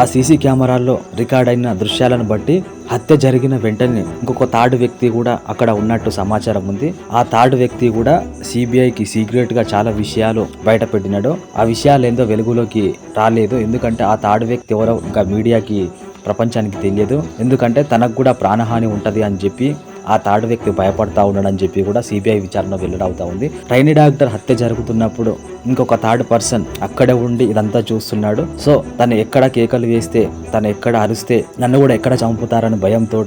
ఆ CC కెమెరాల్లో record అయిన దృశ్యాలను బట్టి హత్య జరిగిన వెంటనే ఇంకొక తాడు వ్యక్తి కూడా అక్కడ ఉన్నట్టు సమాచారం ఉంది. ఆ తాడు వ్యక్తి కూడా సిబిఐకి సీక్రెట్గా చాలా విషయాలు బయట పెట్టినాడు ఆ విషయాలు ఏందో వెలుగులోకి రాలేదు. ఎందుకంటే ఆ తాడు వ్యక్తి ఎవరో ఇంకా మీడియాకి ప్రపంచానికి తెలియదు. ఎందుకంటే తనకు కూడా ప్రాణహాని ఉంటది అని చెప్పి ఆ థర్డ్ వ్యక్తి భయపడతా ఉన్నాడని చెప్పి కూడా సిబిఐ విచారణ వెల్లడవుతా ఉంది. ట్రైనీ డాక్టర్ హత్య జరుగుతున్నప్పుడు ఇంకొక థర్డ్ పర్సన్ అక్కడే ఉండి ఇదంతా చూస్తున్నాడు. సో తను ఎక్కడ కేకలు వేస్తే తను ఎక్కడ అరిస్తే నన్ను కూడా ఎక్కడ చంపుతారని భయంతో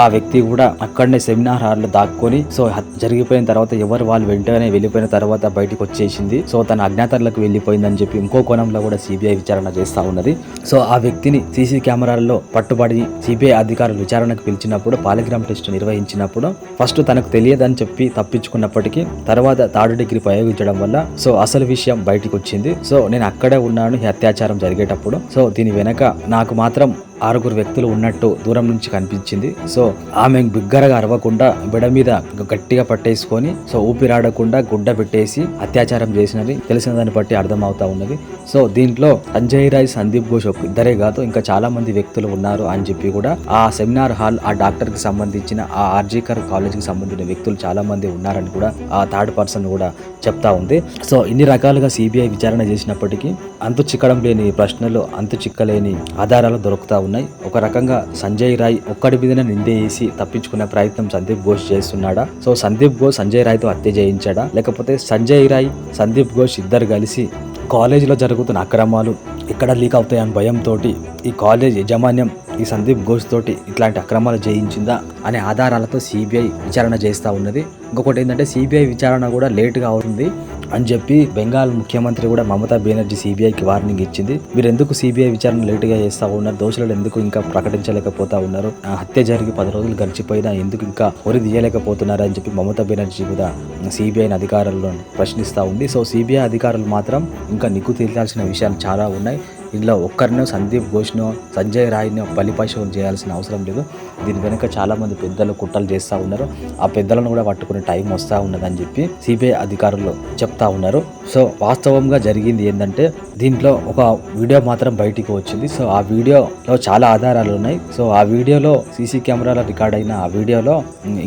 ఆ వ్యక్తి కూడా అక్కడనే సెమినార్ హాల్లో దాక్కొని సో జరిగిపోయిన తర్వాత ఎవరు వాళ్ళు వెంటనే వెళ్ళిపోయిన తర్వాత బయటికి వచ్చేసింది. సో తన అజ్ఞాతలకు వెళ్ళిపోయిందని చెప్పి ఇంకో కోణంలో కూడా సిబిఐ విచారణ చేస్తా ఉన్నది. సో ఆ వ్యక్తిని సీసీ కెమెరాల్లో పట్టుబడి సిబిఐ అధికారులు విచారణకు పిలిచినప్పుడు పాలిగ్రామ్ టెస్ట్ నిర్వహించినప్పుడు ఫస్ట్ తనకు తెలియదని చెప్పి తప్పించుకున్నప్పటికీ తర్వాత థర్డ్ డిగ్రీ ప్రయోగించడం వల్ల సో అసలు విషయం బయటికి వచ్చింది సో నేను అక్కడే ఉన్నాను ఈ అత్యాచారం జరిగేటప్పుడు. సో దీని వెనక నాకు మాత్రం ఆరుగురు వ్యక్తులు ఉన్నట్టు దూరం నుంచి కనిపించింది. సో ఆమె బిగ్గరగా అరవకుండా బిడ మీద గట్టిగా పట్టేసుకొని సో ఊపిరాడకుండా గుడ్డ పెట్టేసి అత్యాచారం చేసినది. తెలిసిన దాన్ని బట్టి అర్థమవుతా ఉన్నది. సో దీంట్లో సంజయ్ రాయ్ సందీప్ ఘోష్ ఇద్దరే కాదు ఇంకా చాలా మంది వ్యక్తులు ఉన్నారు అని చెప్పి కూడా ఆ సెమినార్ హాల్ ఆ డాక్టర్కి సంబంధించిన ఆ ఆర్జీకర్ కాలేజ్కి సంబంధించిన వ్యక్తులు చాలా మంది ఉన్నారని కూడా ఆ థర్డ్ పర్సన్ కూడా చెప్తా ఉంది. సో ఇన్ని రకాలుగా సిబిఐ విచారణ చేసినప్పటికీ అంతు చిక్కడం లేని ప్రశ్నలు అంతు చిక్కలేని ఆధారాలు దొరుకుతా ఉన్నాయి ఒక రకంగా సంజయ్ రాయ్ ఒక్కడి మీదనే నిందే వేసి తప్పించుకునే ప్రయత్నం సందీప్ ఘోష్ చేస్తున్నాడా? సో సందీప్ ఘోష్ సంజయ్ రాయ్తో హత్య చేయించాడా? లేకపోతే సంజయ్ రాయ్ సందీప్ ఘోష్ ఇద్దరు కలిసి కాలేజీలో జరుగుతున్న అక్రమాలు ఎక్కడ లీక్ అవుతాయని భయంతో ఈ కాలేజ్ యజమాన్యం ఈ సందీప్ ఘోష్ తోటి ఇట్లాంటి అక్రమాలు చేయించిందా అనే ఆధారాలతో సిబిఐ విచారణ చేస్తూ ఉన్నది. ఇంకొకటి ఏంటంటే సిబిఐ విచారణ కూడా లేట్గా అవుతుంది అని చెప్పి బెంగాల్ ముఖ్యమంత్రి కూడా మమతా బెనర్జీ సిబిఐకి వార్నింగ్ ఇచ్చింది. మీరు ఎందుకు సిబిఐ విచారణ లేటుగా చేస్తూ ఉన్నారు? దోషులను ఎందుకు ఇంకా ప్రకటించలేకపోతా ఉన్నారు? ఆ హత్య జరిగి పది రోజులు గడిచిపోయినా ఎందుకు ఇంకా ఒరి తీయలేకపోతున్నారు అని చెప్పి మమతా బెనర్జీ కూడా సిబిఐని అధికారులను ప్రశ్నిస్తూ ఉంది. సో సిబిఐ అధికారులు మాత్రం ఇంకా నిగ్గు తేల్చాల్సిన విషయాలు చాలా ఉన్నాయి. ఇందులో ఒక్కరినో సందీప్ ఘోష్నో సంజయ్ రాయ్నో బలిపశువులు చేయాల్సిన అవసరం లేదు. దీని వెనుక చాలామంది పెద్దలు కుట్రలు చేస్తూ ఉన్నారు. ఆ పెద్దలను కూడా పట్టుకునే టైం వస్తూ ఉన్నదని చెప్పి సిబిఐ అధికారులు చెప్తా ఉన్నారు. సో వాస్తవంగా జరిగింది ఏంటంటే దీంట్లో ఒక వీడియో మాత్రం బయటికి వచ్చింది. సో ఆ వీడియోలో చాలా ఆధారాలు ఉన్నాయి. సో ఆ వీడియోలో సీసీ కెమెరాలో రికార్డ్ అయిన ఆ వీడియోలో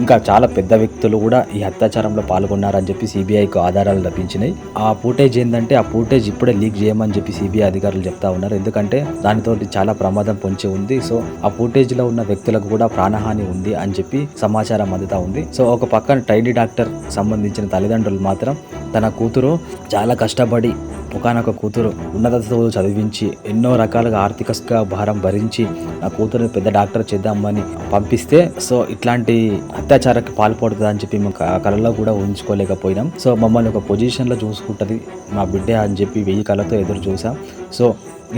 ఇంకా చాలా పెద్ద వ్యక్తులు కూడా ఈ అత్యాచారంలో పాల్గొన్నారని చెప్పి సిబిఐకి ఆధారాలు లభించినాయి. ఆ ఫూటేజ్ ఏంటంటే ఆ ఫూటేజ్ ఇప్పుడే లీక్ చేయమని చెప్పి సిబిఐ అధికారులు చెప్తా ఉన్నారు. ఎందుకంటే దానితోటి చాలా ప్రమాదం పొంచి ఉంది. సో ఆ ఫూటేజ్లో ఉన్న వ్యక్తులకు కూడా ప్రాణహాని ఉంది అని చెప్పి సమాచారం అందుతా ఉంది. సో ఒక పక్కన ట్రైనీ డాక్టర్ సంబంధించిన తల్లిదండ్రులు మాత్రం తన కూతురు చాలా కష్టపడి ఒకనొక కూతురు ఉన్నత చదువులు చదివించి ఎన్నో రకాలుగా ఆర్థిక భారం భరించి ఆ కూతురుని పెద్ద డాక్టర్ చేద్దామని పంపిస్తే సో ఇట్లాంటి అత్యాచారానికి పాల్పడుతుంది అని చెప్పి మేము కళలో కూడా ఊహించుకోలేకపోయినాం. సో మమ్మల్ని ఒక పొజిషన్లో చూసుకుంటుంది మా బిడ్డ అని చెప్పి వెయ్యి కళ్ళతో ఎదురు చూసాం. సో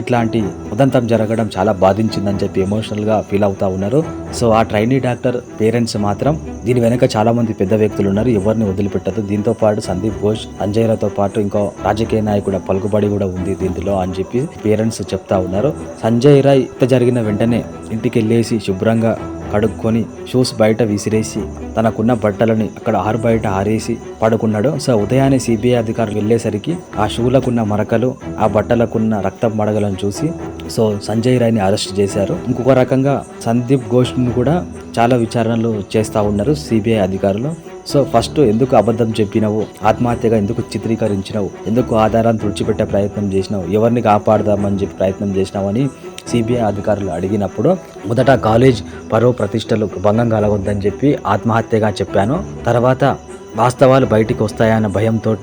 ఇట్లాంటి ఉదంతం జరగడం చాలా బాధించిందని చెప్పి ఎమోషనల్గా ఫీల్ అవుతా ఉన్నారు. సో ఆ ట్రైనీ డాక్టర్ పేరెంట్స్ మాత్రం దీని వెనక చాలా మంది పెద్ద వ్యక్తులు ఉన్నారు. ఎవరిని వదిలిపెట్టదు దీంతో పాటు సందీప్ ఘోష్ అంజయ్యలతో పాటు ఇంకో రాజకీయ నాయకుడు పలుకుబడి కూడా ఉంది దీంట్లో అని చెప్పి పేరెంట్స్ చెప్తా ఉన్నారు. సంజయ్ రాయ్ ఇంత జరిగిన వెంటనే ఇంటికి వెళ్ళేసి శుభ్రంగా కడుక్కొని షూస్ బయట విసిరేసి తనకున్న బట్టలని అక్కడ ఆరు బయట ఆరేసి పడుకున్నాడు. సో ఉదయాన్నే సిబిఐ అధికారులు వెళ్ళేసరికి ఆ షూలకున్న మరకలు ఆ బట్టలకున్న రక్తం మడగలను చూసి సో సంజయ్ రాయ్ని అరెస్ట్ చేశారు. ఇంకొక రకంగా సందీప్ ఘోష్ను కూడా చాలా విచారణలు చేస్తూ ఉన్నారు సిబిఐ అధికారులు. సో ఫస్ట్ ఎందుకు అబద్ధం చెప్పినావు? ఆత్మహత్యగా ఎందుకు చిత్రీకరించినావు? ఎందుకు ఆధారాన్ని తుడిచిపెట్టే ప్రయత్నం చేసినావు? ఎవరిని కాపాడదామని చెప్పి ప్రయత్నం చేసినావు అని సిబిఐ అధికారులు అడిగినప్పుడు మొదట కాలేజ్ పరువు ప్రతిష్టలు భంగం కలగొద్దని చెప్పి ఆత్మహత్యగా చెప్పాను. తర్వాత వాస్తవాలు బయటికి వస్తాయన్న భయంతో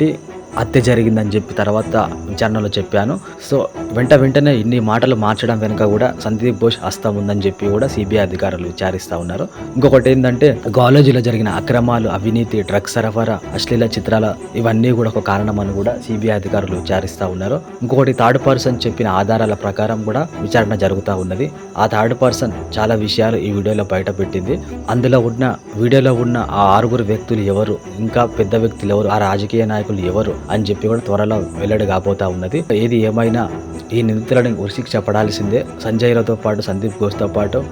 హత్య జరిగిందని చెప్పి తర్వాత విచారణలో చెప్పాను. సో వెంట వెంటనే ఇన్ని మాటలు మార్చడం వెనుక కూడా సందీప్ ఘోష్ హస్తం ఉందని చెప్పి కూడా సిబిఐ అధికారులు విచారిస్తూ ఉన్నారు. ఇంకొకటి ఏంటంటే కాలేజీలో జరిగిన అక్రమాలు అవినీతి డ్రగ్స్ సరఫరా అశ్లీల చిత్రాల ఇవన్నీ కూడా ఒక కారణం అని కూడా సిబిఐ అధికారులు విచారిస్తూ ఉన్నారు. ఇంకొకటి థర్డ్ పర్సన్ చెప్పిన ఆధారాల ప్రకారం కూడా విచారణ జరుగుతూ ఉన్నది. ఆ థర్డ్ పర్సన్ చాలా విషయాలు ఈ వీడియోలో బయట పెట్టింది. అందులో ఉన్న వీడియోలో ఉన్న ఆ ఆరుగురు వ్యక్తులు ఎవరు? ఇంకా పెద్ద వ్యక్తులు ఎవరు? ఆ రాజకీయ నాయకులు ఎవరు? అని చెప్పి కూడా త్వరలో వెల్లడి కాబోతా ఉన్నది. ఏది ఏమైనా ఈ నిందితులను ఉరిశిక్ష పడాల్సిందే. సంజయ్లతో పాటు సందీప్ ఘోష్తో పాటు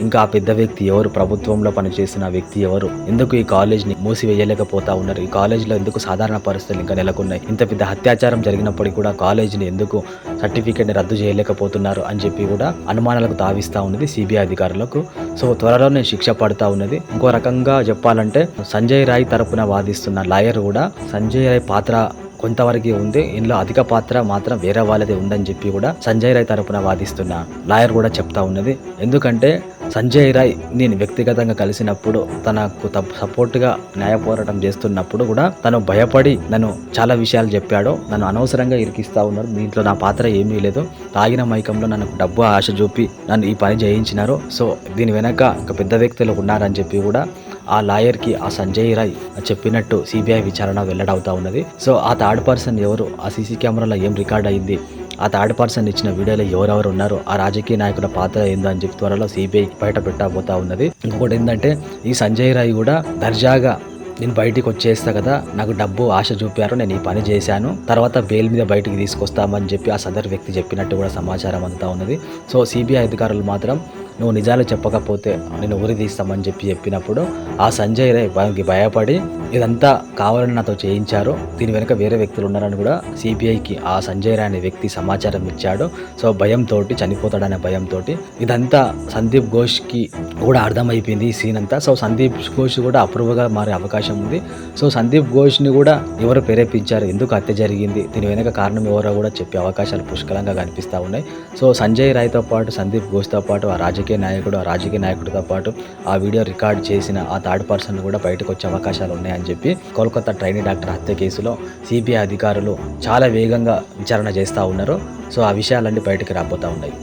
ఇంకా ఆ పెద్ద వ్యక్తి ఎవరు? ప్రభుత్వంలో పనిచేసిన వ్యక్తి ఎవరు? ఎందుకు ఈ కాలేజ్ని మూసివేయలేకపోతా ఉన్నారు? ఈ కాలేజ్లో ఎందుకు సాధారణ పరిస్థితులు ఇంకా నెలకొన్నాయి? ఇంత పెద్ద అత్యాచారం జరిగినప్పటికీ కూడా కాలేజ్ని ఎందుకు సర్టిఫికేట్ని రద్దు చేయలేకపోతున్నారు అని చెప్పి కూడా అనుమానాలకు తావిస్తా ఉన్నది సిబిఐ అధికారులకు. సో త్వరలోనే శిక్ష పడుతూ ఉన్నది. ఇంకో రకంగా చెప్పాలంటే సంజయ్ రాయ్ తరపున వాదిస్తున్న లాయర్ కూడా సంజయ్ రాయ్ పాత్ర కొంతవరకు ఉంది. ఇందులో అధిక పాత్ర మాత్రం వేరే వాళ్ళదే ఉందని చెప్పి కూడా సంజయ్ రాయ్ తరపున వాదిస్తున్న లాయర్ కూడా చెప్తా ఉన్నది. ఎందుకంటే సంజయ్ రాయ్ నేను వ్యక్తిగతంగా కలిసినప్పుడు తనకు సపోర్ట్గా న్యాయ పోరాటం చేస్తున్నప్పుడు కూడా తను భయపడి నన్ను చాలా విషయాలు చెప్పాడు. నన్ను అనవసరంగా ఇరికిస్తా ఉన్నారు. దీంట్లో నా పాత్ర ఏమీ లేదు. తాగిన మైకంలో నన్ను డబ్బు ఆశ చూపి నన్ను ఈ పని చేయించినారు. సో దీని వెనక ఒక పెద్ద వ్యక్తులు ఉన్నారని చెప్పి కూడా ఆ లాయర్కి ఆ సంజయ్ రాయ్ చెప్పినట్టు సిబిఐ విచారణ వెల్లడవుతా ఉన్నది. సో ఆ థర్డ్ పర్సన్ ఎవరు? ఆ సీసీ కెమెరాలో ఏం రికార్డ్ అయింది? ఆ థర్డ్ పర్సన్ ఇచ్చిన వీడియోలో ఎవరెవరు ఉన్నారు ఆ రాజకీయ నాయకుల పాత్ర ఏందో అని చెప్పి త్వరలో సిబిఐ బయట పెట్టబోతా ఉన్నది. ఇంకొకటి ఏంటంటే ఈ సంజయ్ రాయ్ కూడా దర్జాగా నేను బయటికి వచ్చేస్తా కదా నాకు డబ్బు ఆశ చూపారు నేను ఈ పని చేశాను తర్వాత బెయిల్ మీద బయటికి తీసుకొస్తామని చెప్పి ఆ సదర్ వ్యక్తి చెప్పినట్టు కూడా సమాచారం అంతా ఉన్నది. సో సిబిఐ అధికారులు మాత్రం నువ్వు నిజాలు చెప్పకపోతే నేను ఊరి తీస్తామని చెప్పి చెప్పినప్పుడు ఆ సంజయ్ రే వానికి భయపడి ఇదంతా కావాలని నాతో చేయించారు. దీని వెనుక వేరే వ్యక్తులు ఉన్నారని కూడా సిబిఐకి ఆ సంజయ్ రాయ్ అనే వ్యక్తి సమాచారం ఇచ్చాడు. సో భయంతో చనిపోతాడనే భయంతో ఇదంతా సందీప్ ఘోష్కి కూడా అర్థమైపోయింది ఈ సీన్ అంతా. సో సందీప్ ఘోష్ కూడా అప్రూవ్గా మారే అవకాశం ఉంది. సో సందీప్ ఘోష్ని కూడా ఎవరు ప్రేరేపించారు? ఎందుకు హత్య జరిగింది? దీని వెనుక కారణం ఎవరో కూడా చెప్పే అవకాశాలు పుష్కలంగా కనిపిస్తూ ఉన్నాయి. సో సంజయ్ రాయ్తో పాటు సందీప్ ఘోష్తో పాటు ఆ రాజకీయ రాజకీయ నాయకుడు ఆ రాజకీయ నాయకుడితో పాటు ఆ వీడియో రికార్డ్ చేసిన ఆ థర్డ్ పర్సన్ కూడా బయటకు వచ్చే అవకాశాలు ఉన్నాయని చెప్పి కోల్కతా ట్రైనీ డాక్టర్ హత్య కేసులో సిబిఐ అధికారులు చాలా వేగంగా విచారణ చేస్తూ ఉన్నారు. సో ఆ విషయాలన్నీ బయటకు రాబోతూ ఉన్నాయి.